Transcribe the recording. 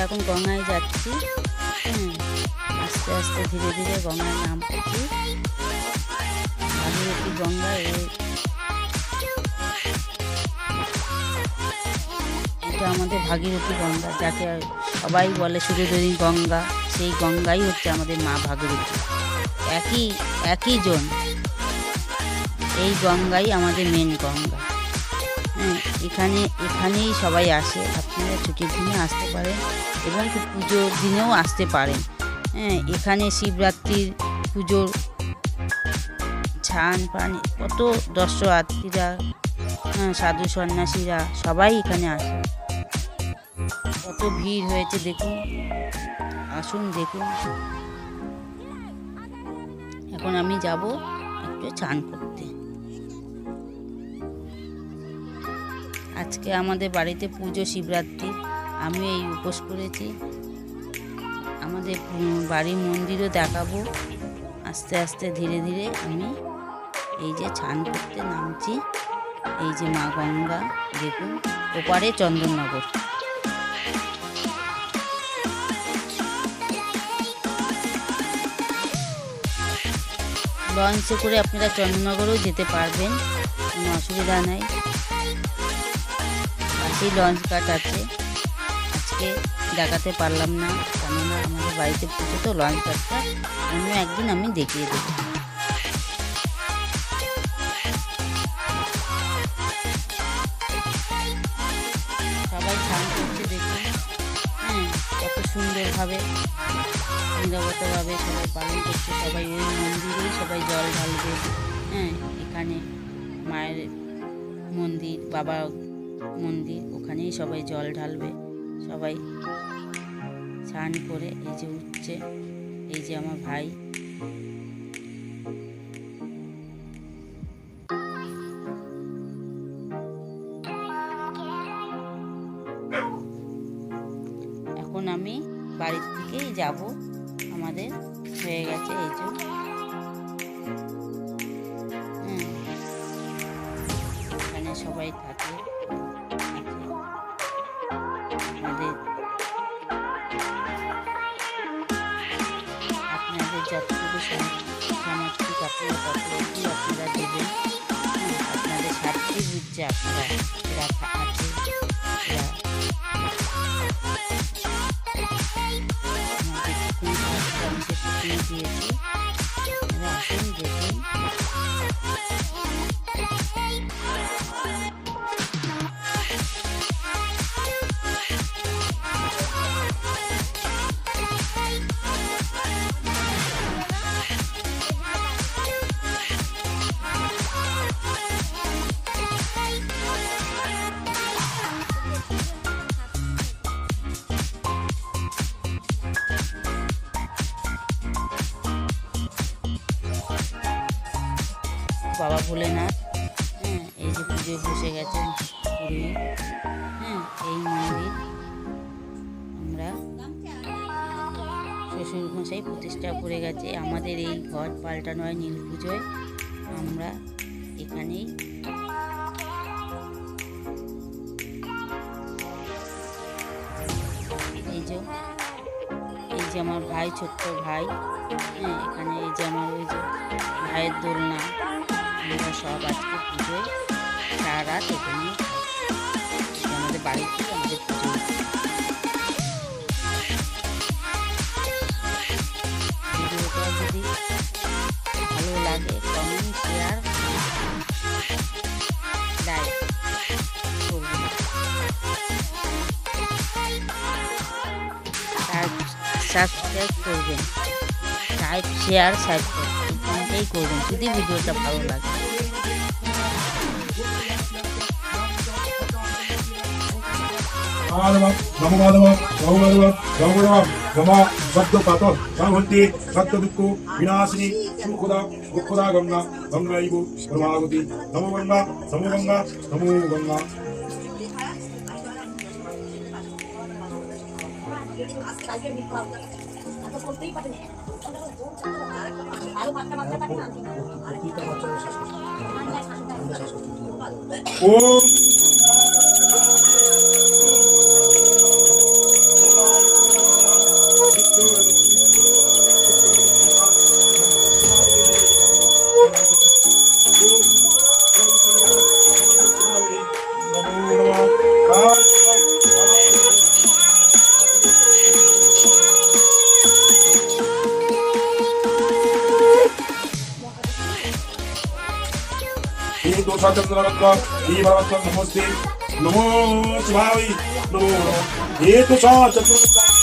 এখন গঙ্গায় যাচ্ছি। আস্তে আস্তে ধীরে ধীরে গঙ্গায় নামছি। ভাগীরথী গঙ্গা, এ এটা আমাদের ভাগীরথী গঙ্গা, যাকে সবাই বলে সুরধনী গঙ্গা। সেই গঙ্গাই হচ্ছে আমাদের মা ভাগীরথী। একই একই জন। এই গঙ্গাই আমাদের মেন গঙ্গা। এখানে এখানেই সবাই আসে। আপনারা ছুটির দিনে আসতে পারেন এবং পুজোর দিনেও আসতে পারেন। হ্যাঁ এখানে শিবরাত্রির পুজোর ছান পান, কত দর্শনার্থীরা হ্যাঁ সাধু সন্ন্যাসীরা সবাই এখানে আসে। কত ভিড় হয়েছে দেখুন। আসুন, দেখুন। এখন আমি যাব একটু চান করতে। আজকে আমাদের বাড়িতে পুজো শিবরাত্রি। আমি এই উপোস করেছি। আমাদের বাড়ির মন্দিরও দেখাবো। আস্তে আস্তে ধীরে ধীরে আমি এই যে ছান করতে নামছি। এই যে মা গঙ্গা, দেখুন, ওপারে চন্দননগর। লঞ্চে করে আপনারা চন্দননগরেও যেতে পারবেন, কোনো অসুবিধা নাই। পাশেই লঞ্চ ঘাট আছে। আজকে দেখাতে পারলাম না, কেননা আমাদের বাড়িতে পুজো তো লঞ্চ ঘাটটা অন্য একদিন আমি দেখিয়ে দেবো। সবাই হ্যাঁ কত সুন্দরভাবে নিরবতাভাবে সবাই পালন করছে, সবাই ওই মন্দিরেই সবাই জল ঢালবে। হ্যাঁ এখানে মায়ের মন্দির, বাবা মন্দির, ওখানেই সবাই জল ঢালবে। সবাই স্নান করে এই যে উঠছে, এই যে আমার ভাই। এখন আমি বাড়ির থেকেই যাব। আমাদের হয়ে গেছে এই যে। এখানে সবাই থাকে। আমাদের আপনাদের যতটুকু সাম- সামর্থিক আপনারা ততটুকুই আপনারা দেবেন। আপনাদের সাধ্যি বুঝছে আপনারা রাখা আছে। বাবা ভোলেনাথ। হ্যাঁ এই যে পুজোয় বসে গেছেন হ্যাঁ এই মন্দির আমরা শ্বশুর মশাই প্রতিষ্ঠা করে গেছে। আমাদের এই ঘর পাল্টানো হয় নীল পুজোয়। আমরা এখানেই এই যে এই যে আমার ভাই, ছোট্ট ভাই। হ্যাঁ এখানে এই যে আমার ওই যে ভাইয়ের দোলনা। আমরা সব আজকে পুজোয় সারা রাত এখানেই আমাদের বাড়ি থেকে আমাদের পুজো। ভালো লাগে সাবস্ক্রাইব করবেন। লাইক শেয়ার সাবস্ক্রাইব এই করবেন যদি ভিডিওটা ভালো লাগে বিনাশিনী সুখদা দুঃখদা গঙ্গা গঙ্গাইব প্রভাগতি নমো গঙ্গা নমো গঙ্গা নমো গঙ্গা ওম চন্দ্ররত্ন দীপরত্ন নমস্তে নমো শিবায় নমো। স চতুর্থ